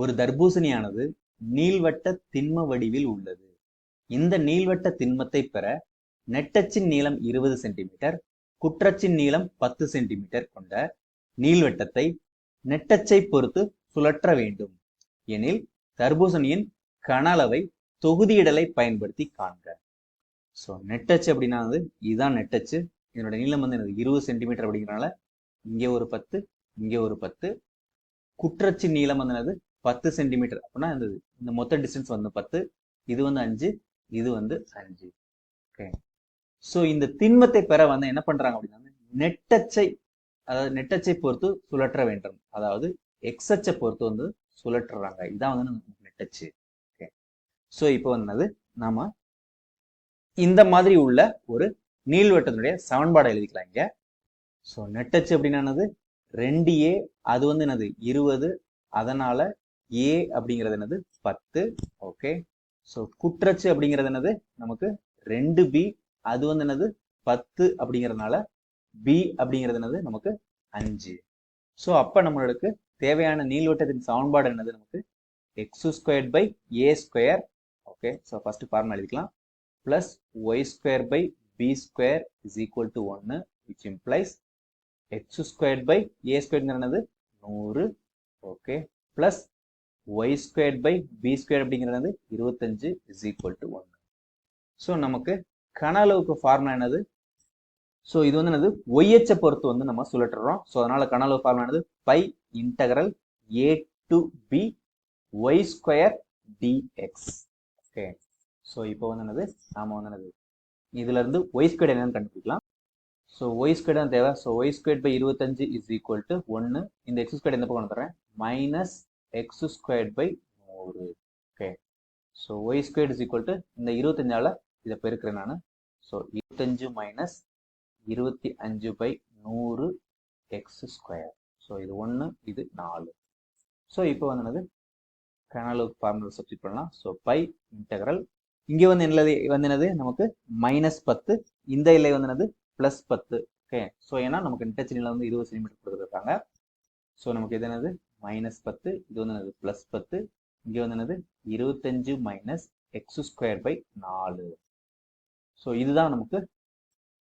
ஒரு தர்பூசணியானது நீள்வட்ட திண்ம வடிவில் உள்ளது. இந்த நீள்வட்ட திண்மத்தை பெற நெட்டச்சின் நீளம் இருபது சென்டிமீட்டர் குற்றச்சின் நீளம் பத்து சென்டிமீட்டர் கொண்ட நீள்வட்டத்தை நெட்டச்சை பொறுத்து சுழற்ற வேண்டும். எனில் தர்பூசணியின் கனளவை தொகுதியிடலை பயன்படுத்தி காண்க. ஸோ நெட்டச்சு அப்படின்னா வந்து இதுதான் நெட்டச்சு. இதனோட நீளம் வந்து எனக்கு இருபது சென்டிமீட்டர் அப்படிங்கிறனால இங்கே ஒரு பத்து இங்கே ஒரு பத்து. குற்றச்சி நீளம் வந்து என்னது? பத்து சென்டிமீட்டர் அப்படின்னா இந்த இந்த மொத்த டிஸ்டன்ஸ் வந்து பத்து இது வந்து அஞ்சு இது வந்து அஞ்சு. ஓகே ஸோ இந்த திண்மத்தை பெற வந்து என்ன பண்றாங்க அப்படின்னா நெட்டச்சை அதாவது நெட்டச்சை பொறுத்து சுழற்ற வேண்டும். அதாவது எக்ஸச்சை பொறுத்து வந்து சுழற்றுறாங்க. இதான் வந்து நமக்கு நெட்டச்சு. ஓகே ஸோ இப்போ வந்து நாம இந்த மாதிரி உள்ள ஒரு நீள்வட்டத்தினுடைய சமன்பாடை எழுதிக்கலாம் இங்க. ஸோ நெட்டச்சு அப்படின்னா என்னது? ரெண்டு ஏ அது வந்து என்னது? இருபது. அதனால ஏ அப்படிங்கிறது என்னது? பத்து. ஓகே ஸோ குற்றச்சு அப்படிங்கிறது என்னது? நமக்கு ரெண்டு பி அது வந்து என்னது? பத்து அப்படிங்கிறதுனால பி அப்படிங்கிறது என்னது? நமக்கு அஞ்சு. ஸோ அப்போ நம்மளுக்கு தேவையான நீள்வட்டத்தின் சமன்பாடு என்னது? நமக்கு x square by a square okay so first formula எழுதிக்கலாம். Plus y square by b square is equal to ஒன்று which implies x square by a ஸ்கொயர்ங்கிறது நூறு. Okay plus y square by b square அப்படிங்கிறது இருபத்தஞ்சு is equal to ஒன்று so நமக்கு கன அளவுக்கு formula என்னது? ஸோ இது வந்து என்னது? ஒய்எச்சை பொறுத்து வந்து நம்ம சுழற்றுறோம். ஸோ அதனால கன அளவு ஃபார்முலா என்னது? Pi integral a to b y square dx okay so இப்போ வந்து என்னது? நாம வந்து என்னது? இதுல இருந்து ஒய் ஸ்கொயர் என்னன்னு கண்டுபிடிக்கலாம். ஸோ ஒய் ஸ்கொயர் தான் தேவை. ஸோ ஒய் ஸ்கொயர் பை இருபத்தஞ்சு இஸ் ஈக்குவல் டு ஒன்று இந்த எக்ஸ் ஸ்கொயர் எந்த பக்கம் தரேன் மைனஸ் எக்ஸ் ஸ்கொயர் பை நூறு okay so y square is equal to இந்த இருபத்தஞ்சால இதை பெருக்கிறேன் நான். ஸோ இருபத்தஞ்சு மைனஸ் இருபத்தி அஞ்சு பை நூறு எக்ஸ் ஸ்கொயர் ஸோ இது ஒன்று இது நாலு. ஸோ இப்போ வந்து என்னது? கனலுக்கு ஃபார்முலா சப்ஸ்டிட் பண்ணலாம். ஸோ பை இன்டகரல் இங்கே வந்து என்னது வந்து என்னது? நமக்கு மைனஸ் பத்து. இந்த இல்லை வந்து என்னது? ப்ளஸ் பத்து. ஓகே ஸோ ஏன்னா நமக்கு இன்டர்ச்சினில் வந்து இருபது சென்டிமீட்டர் கொடுத்துருக்காங்க. ஸோ நமக்கு இது என்னது? மைனஸ் பத்து இது வந்து என்னது ப்ளஸ் பத்து இங்கே வந்து என்னது இருபத்தஞ்சு மைனஸ் எக்ஸ் ஸ்கொயர் பை நாலு. ஸோ இதுதான் நமக்கு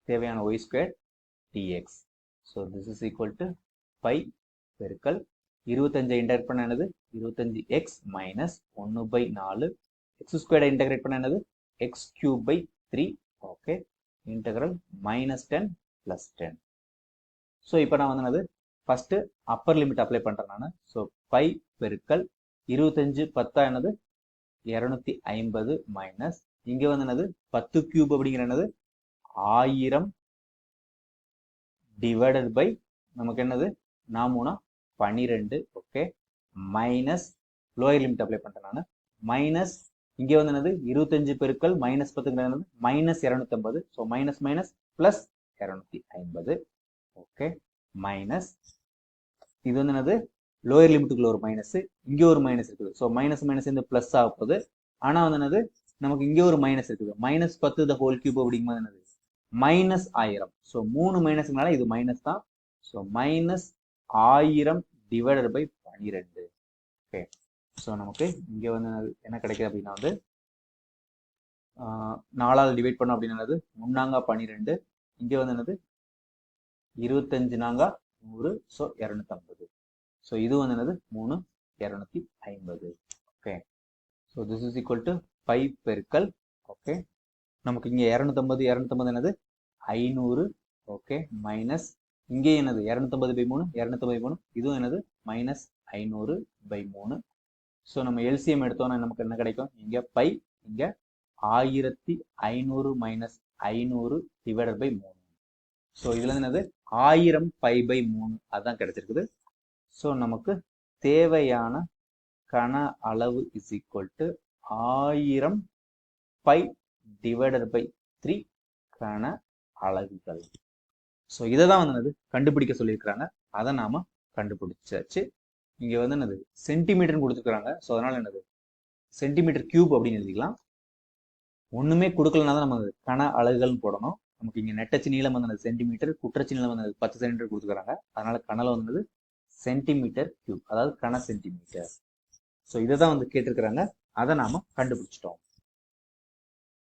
தேவையான y square dx so this is equal to pi பெருக்கல் இருபத்தஞ்சை இன்டகிரேட் பண்ண என்னது இருபத்தஞ்சு எக்ஸ் மைனஸ் ஒன்று பை நாலு. எக்ஸ் ஸ்கொயர்டை இன்டகிரேட் பண்ண என்னது x cube by three okay integral minus ten plus ten so இப்போ நான் வந்து என்னது ஃபஸ்ட்டு அப்பர் லிமிட் அப்ளை பண்ணுறேன் நான். ஸோ பை பெருக்கல் இருபத்தஞ்சு பத்தா என்னது? இரநூத்தி ஐம்பது மைனஸ் இங்கே வந்து என்னது? பத்து கியூப் அப்படிங்கிற என்னது? ஆயிரம் டிவைடட் பை நமக்கு என்னது? நாமூனா பன்னிரெண்டு okay minus lower limit apply பண்ணுறேன் நான். மைனஸ் இங்கே வந்து என்னது? இருபத்தஞ்சு பெருக்கள் மைனஸ் பத்துங்கிறது என்னது? மைனஸ் இரநூத்தம்பது. ஸோ மைனஸ் மைனஸ் ப்ளஸ் இரநூத்தி ஐம்பது ஓகே மைனஸ் இது வந்து என்னது? லோயர் லிமிட்டுக்குள்ள ஒரு மைனஸ் இங்கே ஒரு மைனஸ் இருக்குது. ஸோ மைனஸ் மைனஸ் இந்த ப்ளஸ் ஆக போகுது. ஆனால் வந்து என்னது? நமக்கு இங்கே ஒரு மைனஸ் இருக்குது. மைனஸ் பத்து த ஹோல் கியூப் அப்படிங்கும்போது என்னது? மைனஸ் ஆயிரம். ஸோ மூணு மைனஸ்னால இது மைனஸ் தான். ஸோ மைனஸ் ஆயிரம் டிவைடட் பை பனிரெண்டு. ஓகே ஸோ நமக்கு இங்கே வந்து என்ன கிடைக்குது அப்படின்னா வந்து நாலாவது டிவைட் பண்ணோம் அப்படின்னா என்னது? முன்னாங்கா பன்னிரெண்டு இங்கே வந்து என்னது? இருபத்தஞ்சு நாங்கா நூறு ஸோ இரநூத்தம்பது. ஸோ இது வந்து என்னது? மூணு இரநூத்தி ஐம்பது. Okay so this is equal to five பெருக்கல் ஓகே நமக்கு இங்கே இரநூத்தம்பது இரநூத்தம்பது என்னது? ஐநூறு ஓகே மைனஸ் இங்கே என்னது? இரநூத்தம்பது பை மூணு இரநூத்தம்பது மூணு. இதுவும் என்னது? மைனஸ் ஐநூறு பை மூணு. ஸோ நம்ம எல்சிஎம் எடுத்தோம்னா நமக்கு என்ன கிடைக்கும்? இங்கே பை இங்கே ஆயிரத்தி ஐநூறு மைனஸ் ஐநூறு டிவைடட் பை மூணு. ஸோ இதுல என்னது? ஆயிரம் பை பை மூணு. அதான் கிடைச்சிருக்குது. ஸோ நமக்கு தேவையான கன அளவு இஸ் ஈக்குவல் டு ஆயிரம் பை டிவைடட் பை த்ரீ கன அலகுகள். ஸோ இதை தான் வந்து என்னது? கண்டுபிடிக்க சொல்லியிருக்கிறாங்க. அதை நாம கண்டுபிடிச்சாச்சு. இங்க வந்து என்னது? சென்டிமீட்டர்னு கொடுத்துருக்காங்க ஸோ அதனால என்னது? சென்டிமீட்டர் கியூப் அப்படின்னு எழுதிக்கலாம். ஒண்ணுமே கொடுக்கலனா தான் நம்ம கன அலகுகள்னு போடணும். நமக்கு இங்கே நெட்டச்சு நீளம் வந்தது சென்டிமீட்டர் குற்றச்சு நீளம் வந்து பத்து சென்டிமீட்டர் கொடுத்துக்கிறாங்க அதனால கணல வந்தது சென்டிமீட்டர் கியூப் அதாவது கன சென்டிமீட்டர் ஸோ இதை தான் வந்து கேட்டிருக்கிறாங்க. அதை நாம கண்டுபிடிச்சிட்டோம்.